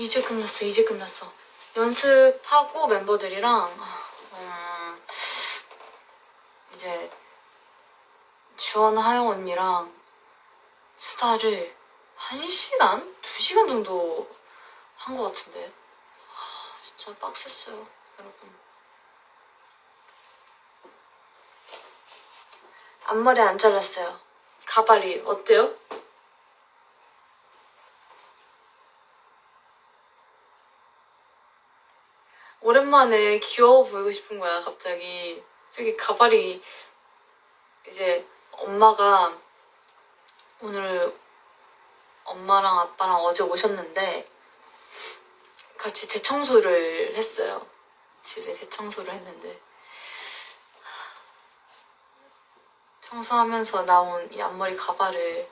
이제 끝났어, 이제 끝났어. 연습하고 멤버들이랑 음, 이제 지원 하영 언니랑 수다를 한 시간, 두 시간 정도 한 것 같은데. 아, 진짜 빡셌어요, 여러분. 앞머리 안 잘랐어요. 가발이 어때요? 오랜만에 귀여워 보이고 싶은 거야, 갑자기. 저기 가발이 이제 엄마가 오늘 엄마랑 아빠랑 어제 오셨는데 같이 대청소를 했어요. 집에 대청소를 했는데 청소하면서 나온 이 앞머리 가발을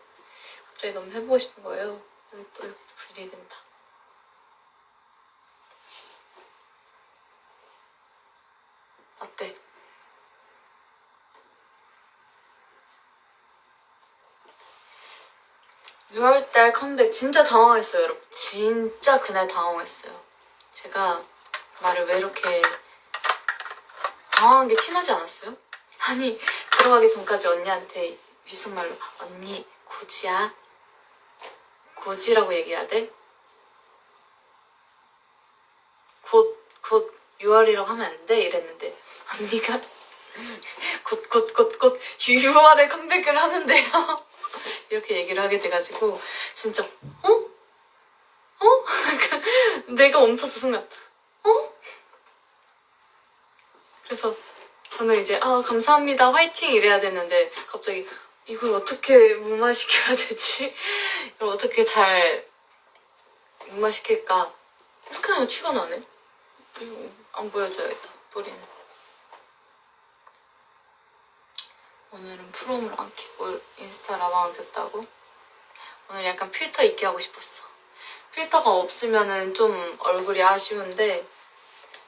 갑자기 너무 해보고 싶은 거예요. 또 이렇게 분리된다. 어때? 유월달 컴백 진짜 당황했어요, 여러분. 진짜 그날 당황했어요. 제가 말을 왜 이렇게 당황한 게 티나지 않았어요? 아니, 들어가기 전까지 언니한테 귓속말로 언니, 고지야? 고지라고 얘기해야 돼? 곧, 곧 6월이라고 하면 안 돼? 이랬는데 언니가 곧, 곧, 곧, 곧 6월에 컴백을 하는데요. 이렇게 얘기를 하게 돼가지고 진짜 어? 어? 내가 멈췄어 순간 어? 그래서 저는 이제 아 감사합니다 화이팅 이래야 되는데 갑자기 이걸 어떻게 무마시켜야 되지? 이걸 어떻게 잘 무마시킬까? 어떻게 하면 취가 나네? 안 보여줘야겠다 뿌리는 오늘은 프롬을 안 켜고 인스타 라방을 켰다고? 오늘 약간 필터 있게 하고 싶었어. 필터가 없으면은 좀 얼굴이 아쉬운데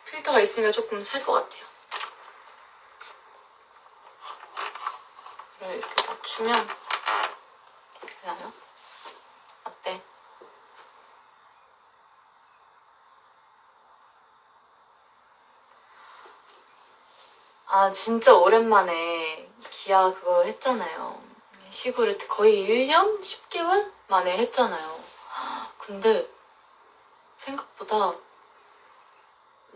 필터가 있으니까 조금 살 것 같아요. 이렇게 맞추면 되나요? 어때? 아 진짜 오랜만에 기아 그거 했잖아요. 시구를 거의 1년? 10개월 만에 했잖아요. 근데 생각보다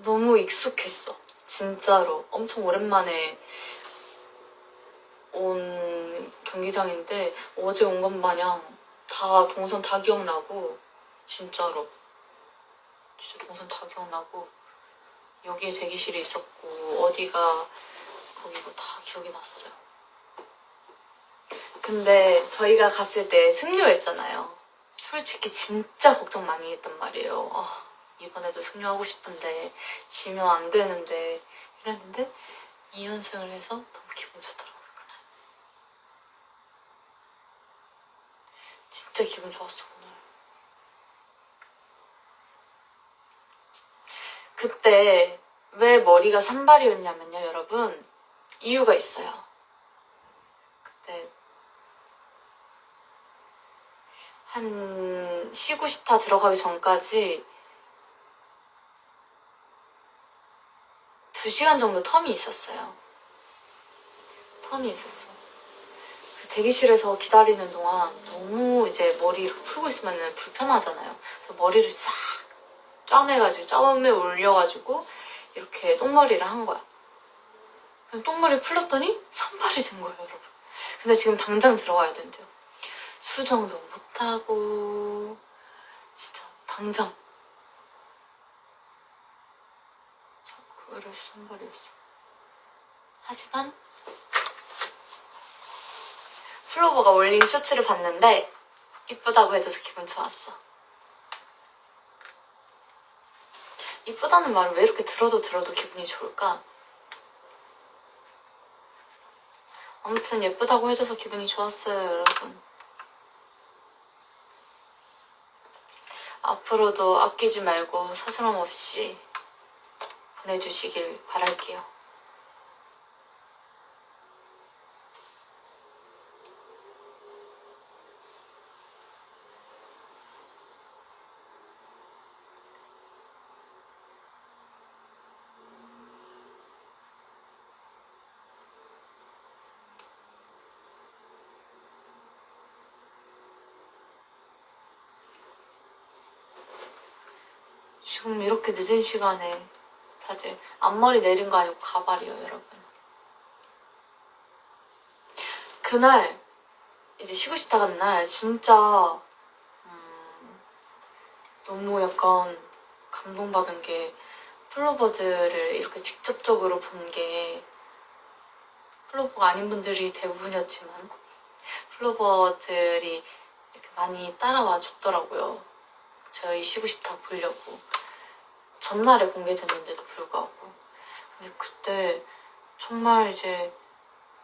너무 익숙했어. 진짜로. 엄청 오랜만에 온 경기장인데 어제 온 것 마냥 다 동선 다 기억나고 진짜로 진짜 동선 다 기억나고 여기에 대기실이 있었고 어디가 거기고 다 기억이 났어요. 근데 저희가 갔을 때 승료했잖아요. 솔직히 진짜 걱정 많이 했단 말이에요. 아, 이번에도 승료하고 싶은데 지면 안 되는데 이랬는데 2연승을 해서 너무 기분 좋더라고요. 그날. 진짜 기분 좋았어 오늘. 그때 왜 머리가 산발이었냐면요, 여러분. 이유가 있어요. 그때 한 시구 시타 들어가기 전까지 두 시간 정도 텀이 있었어요. 텀이 있었어. 그 대기실에서 기다리는 동안 너무 이제 머리 이렇게 풀고 있으면 불편하잖아요. 그래서 머리를 싹 짜매가지고 짜매 올려가지고 이렇게 똥머리를 한 거야. 똥머리 풀렸더니 산발이 된 거예요, 여러분. 근데 지금 당장 들어가야 된대요. 수정도 못하고 진짜 당장 그거를 산발이었어. 하지만 플로버가 올린 쇼츠를 봤는데 이쁘다고 해줘서 기분 좋았어. 이쁘다는 말을 왜 이렇게 들어도 들어도 기분이 좋을까? 아무튼 예쁘다고 해줘서 기분이 좋았어요, 여러분. 앞으로도 아끼지 말고 서스럼 없이 보내주시길 바랄게요. 지금 이렇게 늦은 시간에 다들 앞머리 내린 거 아니고 가발이요, 여러분. 그날 이제 쉬고 싶다 간 날 진짜 음, 너무 약간 감동받은 게 플로버들을 이렇게 직접적으로 본 게 플로버가 아닌 분들이 대부분이었지만 플로버들이 이렇게 많이 따라와 줬더라고요. 저희 쉬고 싶다 보려고 전날에 공개됐는데도 불구하고 근데 그때 정말 이제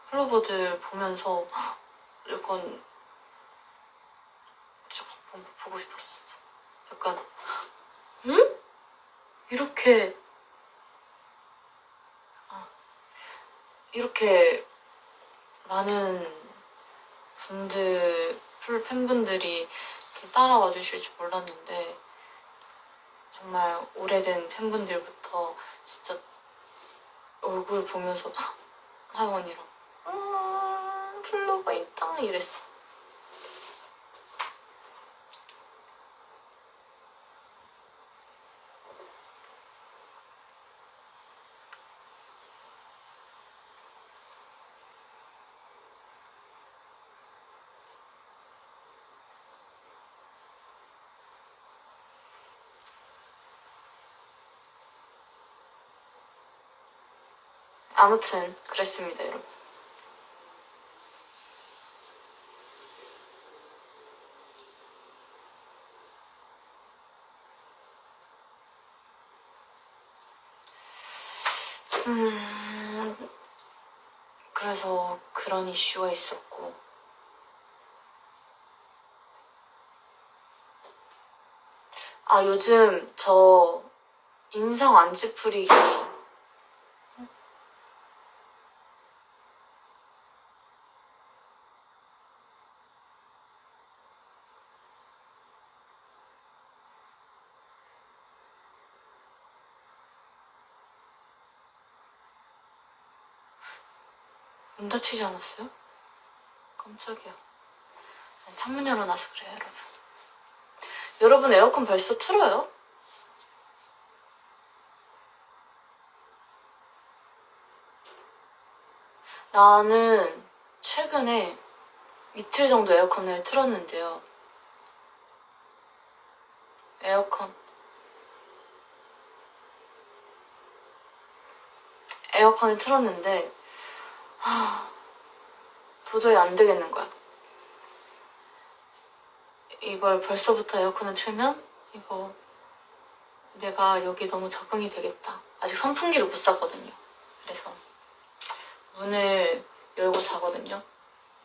플로버들 보면서 약간 진짜 한번 보고 싶었어. 약간 응? 이렇게 아, 이렇게 많은 분들 풀 팬분들이 따라와 주실 줄 몰랐는데 정말 오래된 팬분들부터 진짜 얼굴 보면서 하원이랑 음, 플로버 있다 이랬어. 아무튼 그랬습니다, 여러분. 음, 그래서 그런 이슈가 있었고. 아, 요즘 저 인상 안 찌푸리기 문 닫히지 않았어요? 깜짝이야. 창문 열어놔서 그래요, 여러분. 여러분 에어컨 벌써 틀어요? 나는 최근에 이틀 정도 에어컨을 틀었는데요. 에어컨. 에어컨을 틀었는데, 하, 도저히 안 되겠는 거야. 이걸 벌써부터 에어컨을 틀면 이거 내가 여기 너무 적응이 되겠다. 아직 선풍기를 못 샀거든요. 그래서 문을 열고 자거든요.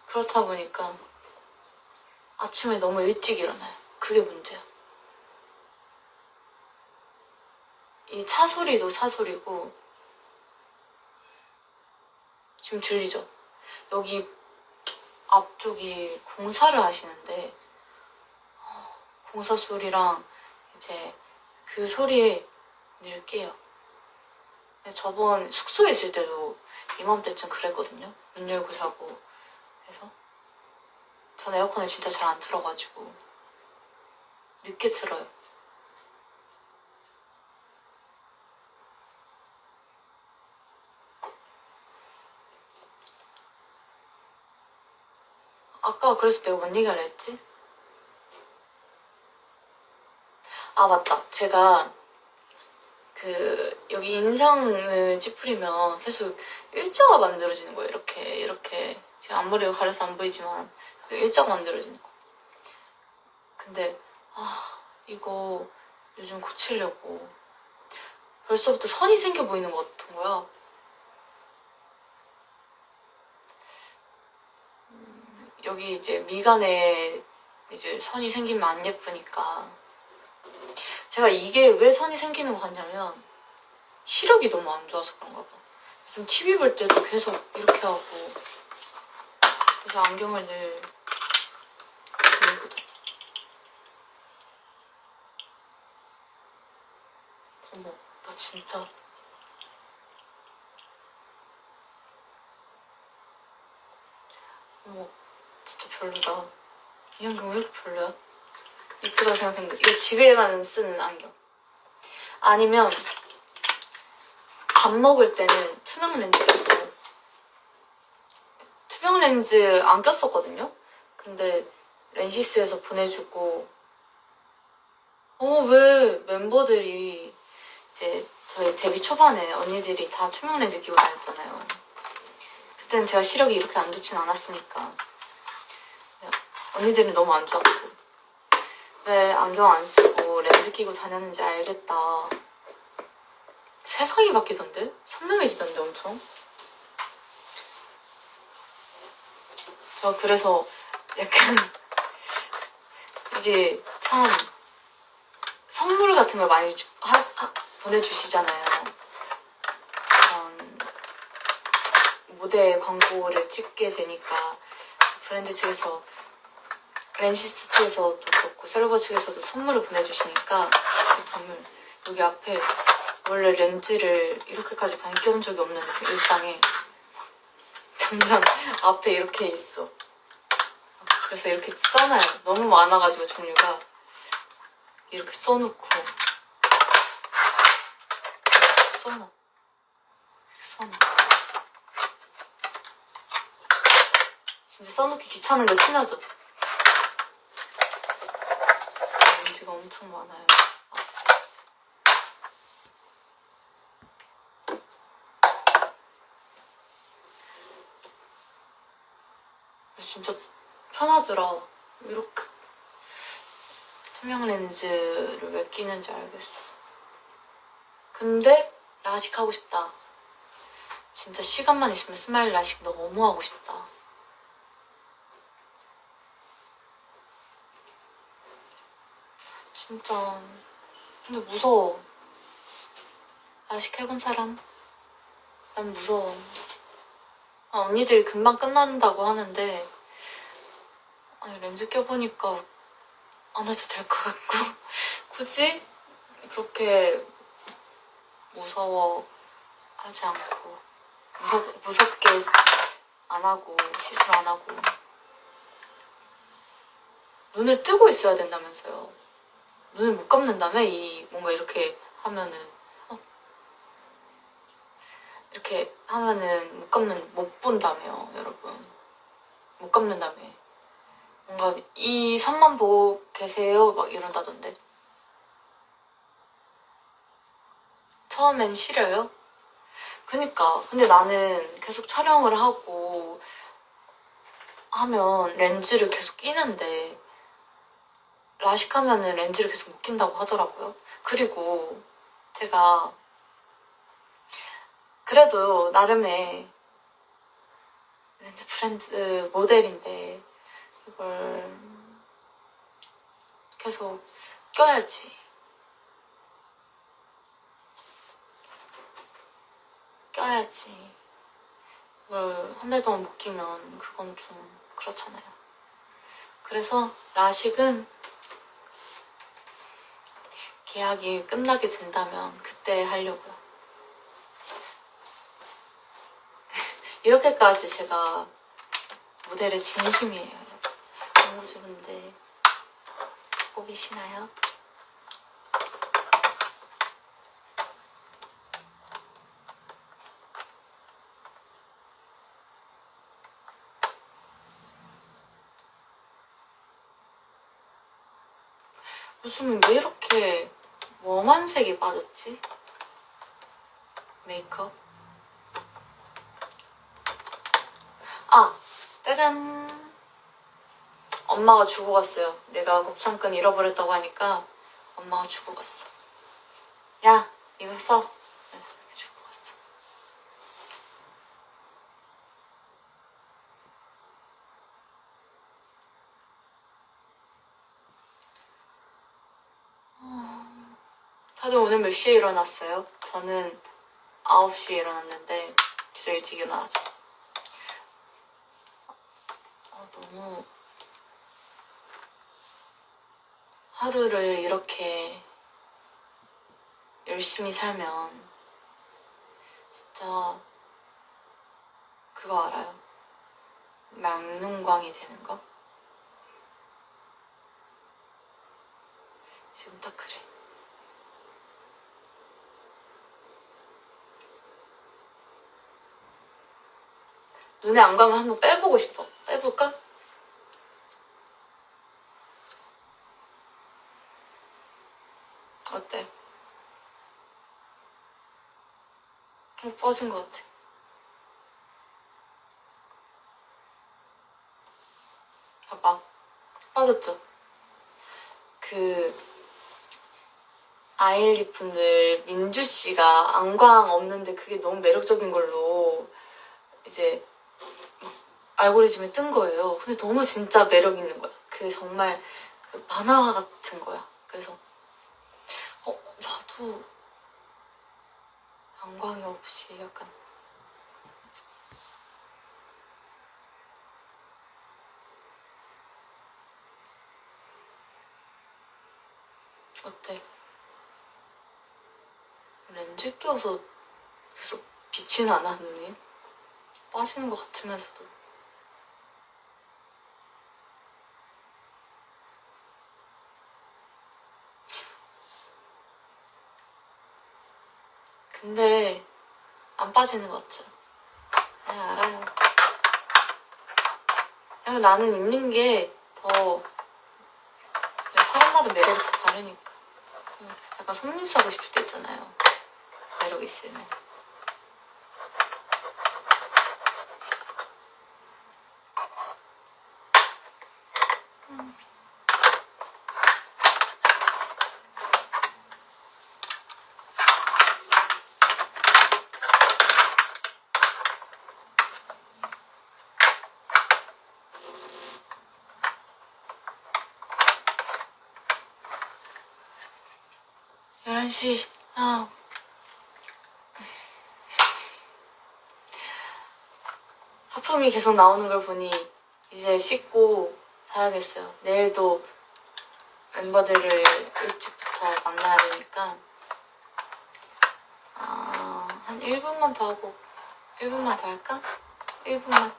그렇다 보니까 아침에 너무 일찍 일어나요. 그게 문제야. 이 차 소리도 차 소리고 지금 들리죠? 여기 앞쪽이 공사를 하시는데 어, 공사 소리랑 이제 그 소리에 늘 깨요. 근데 저번 숙소에 있을 때도 이맘때쯤 그랬거든요. 문 열고 자고 그래서 전 에어컨을 진짜 잘 안 틀어가지고 늦게 틀어요. 아까 그래서 내가 뭔 얘기하려 했지? 아 맞다. 제가 그 여기 인상을 찌푸리면 계속 일자가 만들어지는 거예요. 이렇게 이렇게. 지금 앞머리가 가려서 안 보이지만 그 일자가 만들어지는 거. 근데 아 이거 요즘 고치려고. 벌써부터 선이 생겨 보이는 것 같은 거야 여기 이제 미간에 이제 선이 생기면 안 예쁘니까 제가 이게 왜 선이 생기는 것 같냐면 시력이 너무 안 좋아서 그런가 봐. 요즘 TV 볼 때도 계속 이렇게 하고 그래서 안경을 늘. 어머, 나 진짜 어머, 진짜 별로다. 이 안경 왜 이렇게 별로야? 이쁘다 생각했는데 이거 집에만 쓰는 안경. 아니면 밥 먹을 때는 투명 렌즈 끼고 투명 렌즈 안 꼈었거든요. 근데 렌시스에서 보내주고 어 왜 멤버들이 이제 저희 데뷔 초반에 언니들이 다 투명 렌즈 끼고 다녔잖아요. 그때는 제가 시력이 이렇게 안 좋진 않았으니까 언니들은 너무 안 좋았고 왜 안경 안 쓰고 렌즈 끼고 다녔는지 알겠다. 세상이 바뀌던데? 선명해지던데 엄청? 저 그래서 약간 이게 참 선물 같은 걸 많이 주- 하- 하- 보내주시잖아요. 그런 모델 광고를 찍게 되니까 브랜드 측에서 렌시스 측에서도 그렇고 셀러버 측에서도 선물을 보내주시니까 제품을 여기 앞에 원래 렌즈를 이렇게까지 껴본 적이 없는 그 일상에 당장 앞에 이렇게 있어. 그래서 이렇게 써놔요. 너무 많아가지고 종류가 이렇게 써놓고 써놔. 써놔. 진짜 써놓기 귀찮은 게 티나죠? 렌즈가 엄청 많아요. 진짜 편하더라. 이렇게 투명 렌즈를 왜 끼는지 알겠어. 근데 라식 하고 싶다. 진짜 시간만 있으면 스마일 라식 너무 하고 싶다. 진짜 근데 무서워. 라식 해본 사람? 난 무서워. 아, 언니들이 금방 끝난다고 하는데 아니 렌즈 껴보니까 안 해도 될 것 같고 굳이 그렇게 무서워 하지 않고 무섭, 무섭게 안 하고 시술 안 하고 눈을 뜨고 있어야 된다면서요 눈을 못 감는다며? 이 뭔가 이렇게 하면은. 어? 이렇게 하면은 못 감는 못 본다며요 여러분. 못 감는다며. 뭔가 이 선만 보고 계세요? 막 이런다던데. 처음엔 싫어요? 그니까. 근데 나는 계속 촬영을 하고 하면 렌즈를 계속 끼는데 라식하면은 렌즈를 계속 못 낀다고 하더라고요 그리고 제가 그래도 나름의 렌즈 브랜드 모델인데 이걸 계속 껴야지. 껴야지. 이걸 한 달 동안 못 끼면 그건 좀 그렇잖아요. 그래서 라식은 계약이 끝나게 된다면 그때 하려고요. 이렇게까지 제가 모델의 진심이에요, 여러분. 광고주분들 듣고 계시나요? 요즘 왜 이렇게 웜한 색이 빠졌지? 메이크업? 아, 짜잔! 엄마가 주고 갔어요. 내가 곱창근 잃어버렸다고 하니까 엄마가 주고 갔어. 야, 이거 써. 그래서 이렇게 주고 갔어. 어, 다들 오늘 몇 시에 일어났어요? 저는 9시에 일어났는데 진짜 일찍 일어나죠. 아, 너무 하루를 이렇게 열심히 살면 진짜 그거 알아요? 막눈광이 되는 거? 지금 딱 그래. 눈의 안감을 한번 빼보고 싶어. 빼볼까? 어때? 어, 빠진 것 같아. 봐봐. 빠졌죠? 그, 아일리 분들, 민주 씨가 안광 없는데 그게 너무 매력적인 걸로 이제 막 알고리즘에 뜬 거예요. 근데 너무 진짜 매력 있는 거야. 그 정말 그 만화 같은 거야. 그래서, 어, 나도 안광이 없이 약간 어때? 렌즈 껴서 계속 빛이 나나 눈이? 빠지는 것 같으면서도 근데 안 빠지는 것 같죠? 네, 알아요. 그냥 나는 있는 게 더 사람마다 매력이 다 다르니까. 음, 약간 속눈썹 하고 싶을 때 있잖아요. 매력 있으면. 음. 열한 시 아. 하품이 계속 나오는 걸 보니 이제 씻고 자야겠어요. 내일도 멤버들을 일찍부터 만나야 되니까 아, 한 1분만 더 하고 1분만 더 할까? 1분만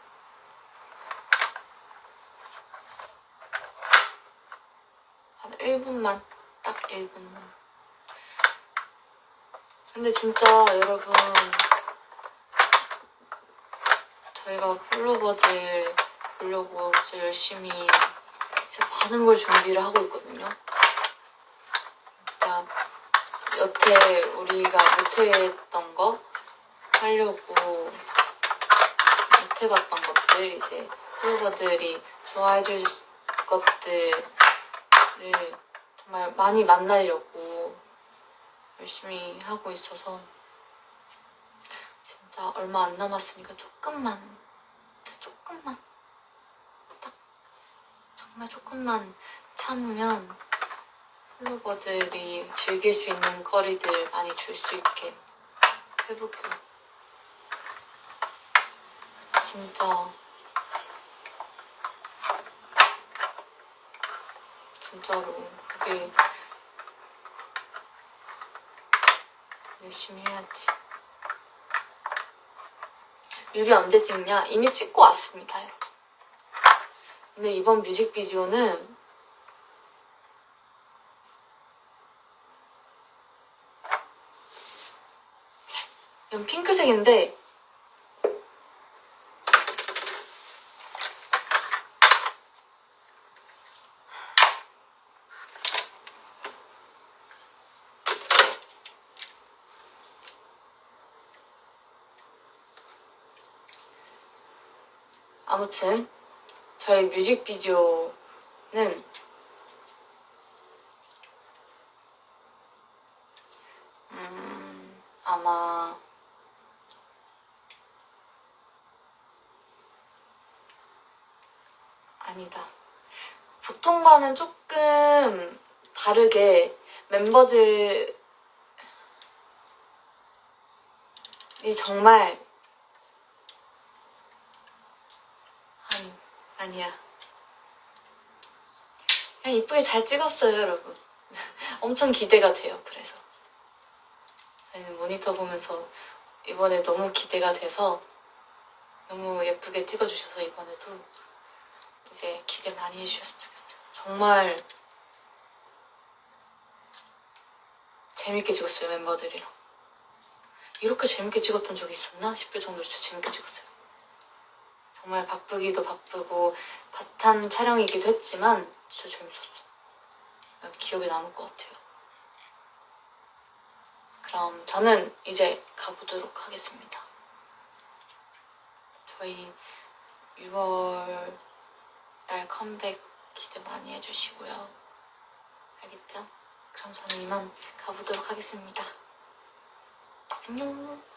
한 1분만 딱 1분만 근데 진짜 여러분 저희가 플로버들 보려고 이제 열심히 이제 많은 걸 준비를 하고 있거든요. 그러니까 여태 우리가 못했던 거 하려고 못해봤던 것들 이제 플로버들이 좋아해줄 것들을 정말 많이 만나려고 열심히 하고 있어서 진짜 얼마 안 남았으니까 조금만 조금만 딱 정말 조금만 참으면 플로버들이 즐길 수 있는 거리들 많이 줄 수 있게 해볼게요. 진짜 진짜로 그게 열심히 해야지. 뮤비 언제 찍냐? 이미 찍고 왔습니다. 근데 이번 뮤직비디오는 이건 핑크색인데 아무튼 저희 뮤직비디오는 음, 아마 아니다. 보통과는 조금 다르게 멤버들이 정말 아니, 아니야. 그냥 이쁘게 잘 찍었어요, 여러분. 엄청 기대가 돼요, 그래서. 저희는 모니터 보면서 이번에 너무 기대가 돼서 너무 예쁘게 찍어주셔서 이번에도 이제 기대 많이 해주셨으면 좋겠어요. 정말 재밌게 찍었어요, 멤버들이랑. 이렇게 재밌게 찍었던 적이 있었나 싶을 정도로 진짜 재밌게 찍었어요. 정말 바쁘기도 바쁘고 바탄 촬영이기도 했지만 진짜 재밌었어. 기억에 남을 것 같아요. 그럼 저는 이제 가보도록 하겠습니다. 저희 6월 달 컴백 기대 많이 해주시고요. 알겠죠? 그럼 저는 이만 가보도록 하겠습니다. 안녕.